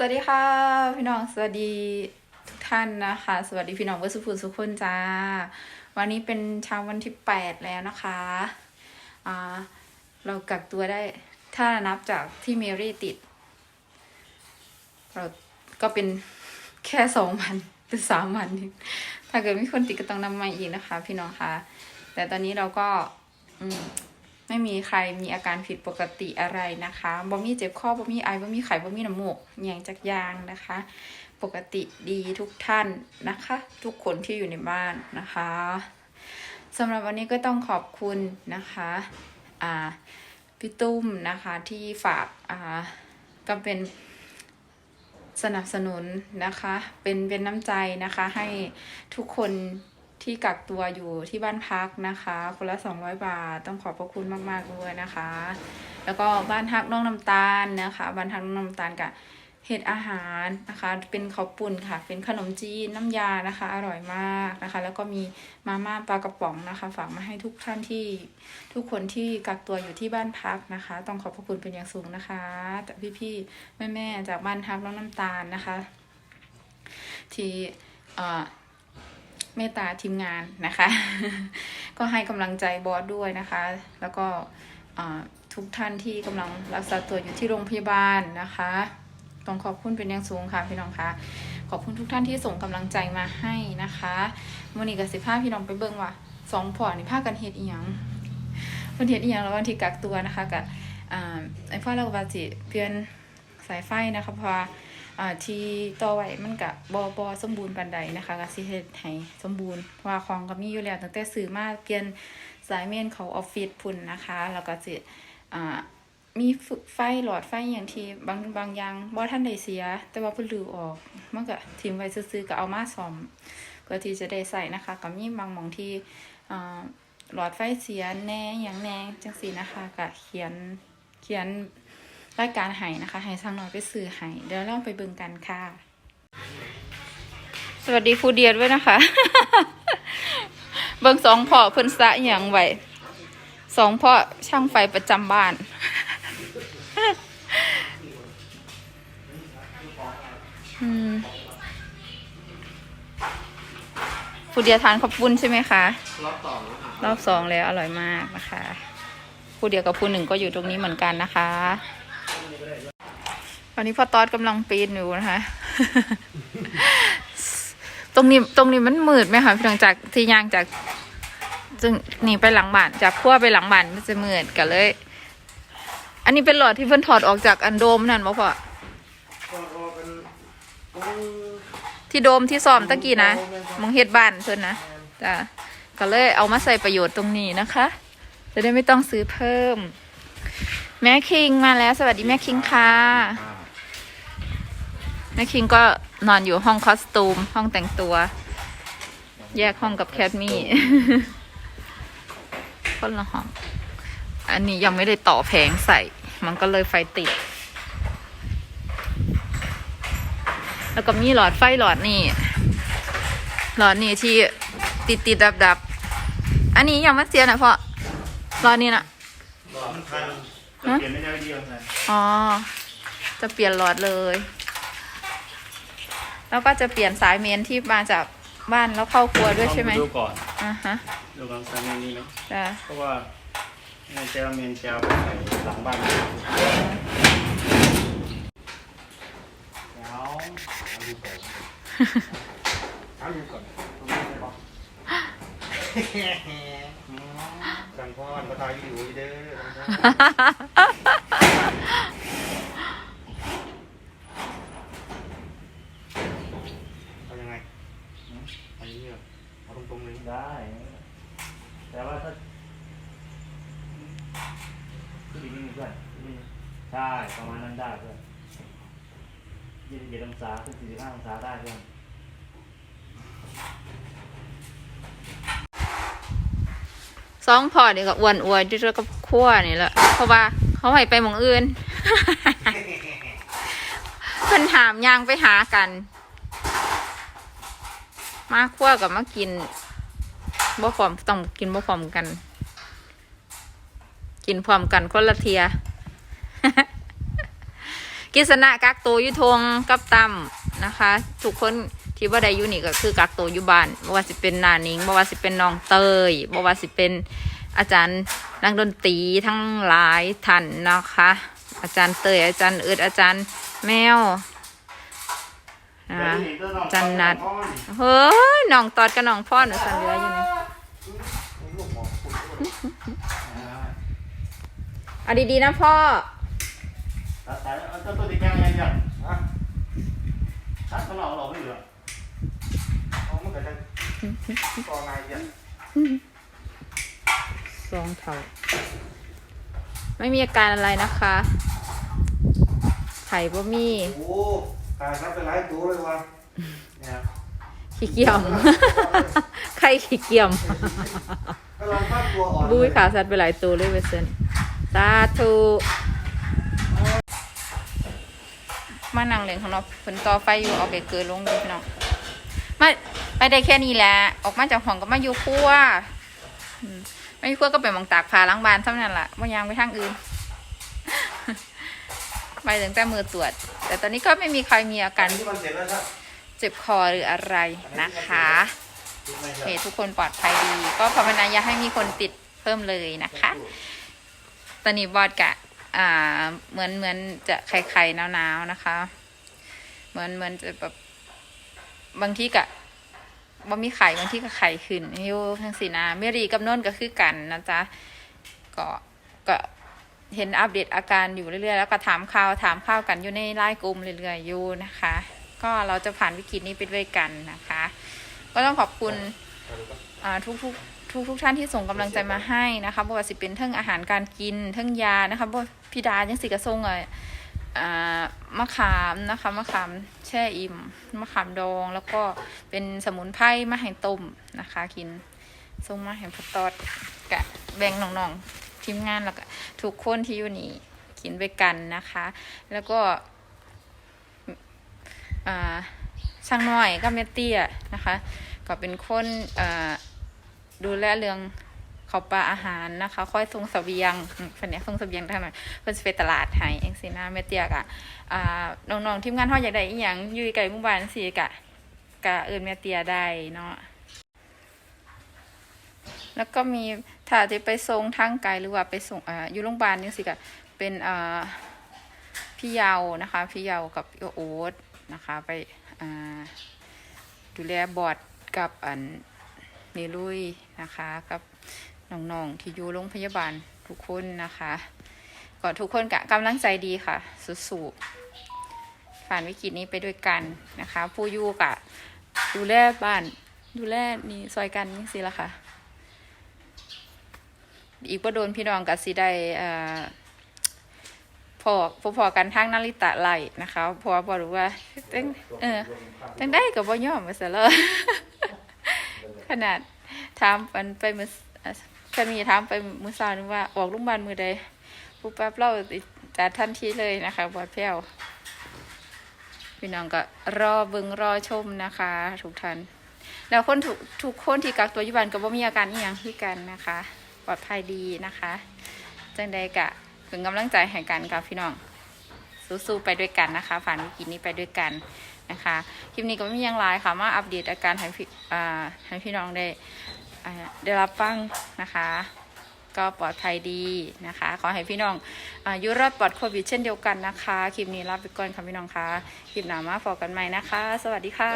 สวัสดีค่ะ พี่น้องสวัสดีทุกท่านนะคะ สวัสดีพี่น้องเวอร์สุภูสุขคนจ้า วันนี้เป็นเช้าวันที่แปดแล้วนะคะอ่าเรากักตัวได้ถ้านับจากที่เมรี่ติด เราก็เป็นแค่สองวันหรือสามวัน ถ้าเกิดมีคนติดก็ต้องนำมาอีกนะคะ พี่น้องคะแต่ตอนนี้เราก็อืม ไม่มีใครมีอาการผิดปกติอะไรนะคะบ่มีเจ็บคอบ่มีไอบ่มีไข้บ่มีน้ำมูกแยงจากยางนะคะ ปกติดีทุกท่านนะคะ ทุกคนที่อยู่ในบ้านนะคะสำหรับวันนี้ก็ต้องขอบคุณนะคะอ่าพี่ตุ้มนะคะที่ฝากอ่าก็เป็นสนับสนุนนะคะ เป็นเป็นน้ำใจนะคะให้ทุกคน ที่กักตัวอยู่ที่บ้านพักนะคะ คนละ 200 บาท ต้องขอบพระคุณมากๆด้วยนะคะ แล้วก็บ้านฮักน้องน้ำตาลนะคะ บ้านฮักน้องน้ำตาลกับเห็ดอาหารนะคะ เป็นข้าวปุ่นค่ะ เป็นขนมจีนน้ำยานะคะ อร่อยมากนะคะ แล้วก็มีมาม่าปลากระป๋องนะคะ ฝากมาให้ทุกท่านที่ทุกคนที่กักตัวอยู่ที่บ้านพักนะคะ ต้องขอบพระคุณเป็นอย่างสูงนะคะ แต่พี่ๆแม่ๆจากบ้านฮักน้องน้ำตาลนะคะ ที่เอ่อ เมตตาทีมงานนะคะ ก็ให้กำลังใจบอสด้วยนะคะ แล้วก็ทุกท่านที่กำลังรักษาตัวอยู่ที่โรงพยาบาลนะคะต้องขอบคุณเป็นอย่างสูงค่ะพี่น้องคะขอบคุณทุกท่านที่ส่งกำลังใจมาให้นะคะวันนี้กับสิบห้าพี่น้องไปเบิ่งว่าสองพอนี่พาคกันเฮ็ดอีหยังเพิ่นเฮ็ดอีหยังแล้ววันที่กักตัวนะคะกับไอ้พ่อเราก็ว่าสิเปลี่ยนสายไฟนะคะเพราะ อ่าที่ต่อไว้มันกะบบอบอสมบูรณ์ปานใดนะคะก็สิเฮ็ดให้สมบูรณ์ว่าของก็มีอยู่แล้วตั้งแต่ซื้อมาเปลี่ยนสายเมนเขาออฟฟิศพุ่นนะคะ แล้วก็สิอ่ามีไฟหลอดไฟอย่างที่บางบางอย่างบ่ทันได้เสีย แต่ว่าเพิ่นลือออกมันก็ทิ้งไว้ซื่อๆก็เอามาซ่อมเพื่อที่จะได้ใส่นะคะก็มีบางหม่องที่อ่าหลอดไฟเสียแน่อย่างแน่จังซี่นะคะก็เขียนเขียน รายการไห้นะคะไห้ช่างน้อยไปซื้อไห้เดี๋ยวเราไปเบิ่งกันค่ะ สวัสดีครูเดียด้วยนะคะ เบิ่งสองพ่อเพิ่นสะอหย่างไว้สองพ่อช่างไฟประจำบ้านอืมครูเดียทานขอบปุ้นใช่ไหมคะ รอบสองรอบสองแล้วอร่อยมากนะคะผู้เดียวกับผู้หนึ่งก็อยู่ตรงนี้เหมือนกันนะคะต อนนี้พ่อตอดกำลังปีนอยู่นะคะ ตรงนี้ตรงนี้มันมืดไหมคะพี่น้องจากที่ย่างจากจึงหนีไปหลังบ้านจากขั้วไปหลังบ้านมันจะมืดกันเลย อันนี้เป็นหลอดที่เพิ่นถอดออกจากอันโดมนั่นบ่พ่อก็รอที่โดมที่ซ้อมตะกี้นะมองเฮ็ดบ้านเพิ่นนะจ้ะก็เลยเอามาใส่ประโยชน์ตรงนี้นะคะ จะได้ไม่ต้องซื้อเพิ่ม แม่คิงมาแล้ว สวัสดีแม่คิงค่ะ แม่คิงก็นอนอยู่ห้องคอสตูม ห้องแต่งตัว แยกห้องกับแคทมี่คนละห้อง อันนี้ยังไม่ได้ต่อแผงใส่ มันก็เลยไฟติด แล้วก็มีหลอดไฟหลอดนี่ หลอดนี่ที่ติดติดดับดับๆอันนี้ยังไม่เสียนะพ่อหลอดนี่นะหลอดมันพันฮะเปลี่ยนไม่ได้เดียวกันอ๋อ จะเปลี่ยนหลอดเลย แล้วก็จะเปลี่ยนสายเมนที่มาจากบ้านแล้วเข้าครัวด้วยใช่ไหมต้องดูก่อนอ่าฮะดูก่อนสามีนี้ไหมจ้ะเพราะว่าในเจลเมนเจลไปใส่หลังบ้านแล้วเอาดูก่อนเอาดูก่อนเอาดูก่อนสั่งพ่อมาทายวิดีโออีเด้อเอายังไงหืมเอันนี้เหรอเอา ตรงๆเลยได้ แต่ว่าถ้าขึ้นอีกนิดนึงเพื่อนขึ้นนิดนึงใช่ประมาณนั้นได้เพื่อนยี่สิบเจ็ดองศาขึ้นสี่สิบห้าองศาได้เพื่อนสองพอนี่ก็อ้วนอ้วนจุดกับขั้วนี่แหละเพราะว่าเขาให้ไปหมองอื่นเพิ่นถามยางไปหากัน มาขั้วกับมากินบ่พร้อมต้องกินบ่พร้อมกัน กินพร้อมกันคนละเทีย กิษณะกักตัวยู่ทงกับตั้มนะคะ ทุกคนที่ว่าได้อยู่นี่ก็คือกักตัวอยู่บ้านบ่ว่าสิเป็นนานิงบ่ว่าสิเป็นน้องเตยบ่ว่าสิเป็นอาจารย์นักดนตรีทั้งหลายท่านนะคะ อาจารย์เตยอาจารย์เอิดอาจารย์แมว นะคะจันนัดเฮ้ยน้องตอดกับน้องพ่อหนูสันเหลืออยู่นี่ลูกหมอคุณด้วยเอาดีๆนะพ่อตัดสายเอาตัวติดแกงยังยังฮะตัดข้างนอกเราไม่เหลือเอามันก็จะต่อนายเนี่ยสองเท่าไม่มีอาการอะไรนะคะ ไข่บ่มีโอ้ ตายนับเป็นหลายตัวเลยวะเนี่ยขี้เกียมไข่ขี้เกียมกำลังพักตัวอ่อนบุ้ยขาสัตว์ไปหลายตัวเลยเวเซนสาธุมานั่งเล่นข้างนอกฝนต่อไฟอยู่เอาเบรกเกอร์ลงดูพี่น้องมาไปได้แค่นี้แหละออกมาจากห้องก็มาอยู่ครัวอืมไม่อยู่ครัวก็ไปหมองตากผ้าล้างบานเท่านั้นแหละไม่ยังไปทางอื่น ไปถึงแต่มือตรวจ แต่ตอนนี้ก็ไม่มีใครมีอาการเจ็บคอหรืออะไรนะคะถูกไหมโอทุกคนปลอดภัยดี ก็ภาวนาอย่าให้มีคนติดเพิ่มเลยนะคะ ตอนนี้บอดกะอ่าเหมือนเหมือนจะไข่ไข่หนาวๆนะคะ เหมือนเหมือนจะแบบบางทีกะบ่มีไข่บางทีก็ไข่ขึ้นอยู่ทั้งสีนาเมรีกับโนนก็คือกันนะจ๊ะก็ก็ เห็นอัปเดตอาการอยู่เรื่อยๆ แล้วก็ถามข่าวถามข่าวกันอยู่ในไลน์กลุ่มเรื่อยๆอยู่นะคะ ก็เราจะผ่านวิกฤตนี้ไปด้วยกันนะคะ ก็ต้องขอบคุณทุกทุกทุกทุกท่านที่ส่งกำลังใจมาให้นะคะบ่ว่าสิเป็นเทั้งอาหารการกินเทั้งยานะคะบ่พี่ดายังสิกระส่งอะอ่ามะขามนะคะมะขามแช่อิ่มมะขามดอง แล้วก็เป็นสมุนไพรมาให้ต้มนะคะ กินส่งมาให้พอตอดกะแบ่งน้องๆ ทีมงานแล้วก็ทุกคนที่อยู่นี่กินไปกันนะคะ แล้วก็ช่างน้อยกับเมเตี้ยนะคะ ก็เป็นคนดูแลเรื่องเขาปลาอาหารนะคะ ค่อยส่งสเสบียงอืมเนเนี่ยส่งสเสบียงทางนั้นเพิ่นสิไปตลาดให้เองสินะแม่เตียกะอ่าน้องๆทีมงานเฮาอยากได้อีหยังอยู่ไกลหมู่บ้านสิกะกะเอิ้นแม่เตียได้เนาะ แล้วก็มีถ้าจะไปส่งทางไกลหรือว่าไปส่งอ่าอยู่โรงพยาบาลจังซี่กะเป็นอ่าพี่เยานะคะพี่เยากับโอ๊ตนะคะไปอ่าดูแลบอร์ดกับอันนิลุยนะคะกับน้องๆที่อยู่โรงพยาบาลทุกคนนะคะก็ทุกคนกะกำลังใจดีค่ะ สู้ๆผ่านวิกฤตนี้ไปด้วยกันนะคะ ผู้อยู่กะดูแลบ้าน ดูแลนี่ซอยกันนี่สิละค่ะ อีกประโดนพี่น้องกับสิได้อ่าพอพอพอกันทางนาริตะไล่นะคะเพราะว่าพอรู้ว่าเต้งเออจังได้กับบ่ยอมมาซะเลยขนาดถามมันไปมือกันมีถามไปมือสาวนึงว่าออกโรงพยาบาลมือใดปุ๊บปั๊บเราจัดทันทีเลยนะคะบอดแพ้วพี่น้องก็รอเบึงรอชมนะคะทุกท่านแล้วคนทุกทุกคนที่กักตัวอยู่บ้านก็บ่มีอาการอีหยังคือกันนะคะ ปลอดภัยดีนะคะ จังใดกะเป็นกำลังใจให้กันกับพี่น้อง สู้ๆไปด้วยกันนะคะผ่านวิกฤตนี้ไปด้วยกันนะคะคลิปนี้ก็ไม่มีหยังไลายค่ะมาอัปเดตอาการให้พี่อ่าให้พี่น้องได้ได้รับฟังนะคะ ก็ปลอดภัยดีนะคะ ขอให้พี่น้องอยุรอดปลอดโควิดเช่นเดียวกันนะคะคลิปนี้ลาไปก่อนค่ะพี่น้องคะคลิปหน้ามาฟอกันใหม่นะคะ สวัสดีค่ะ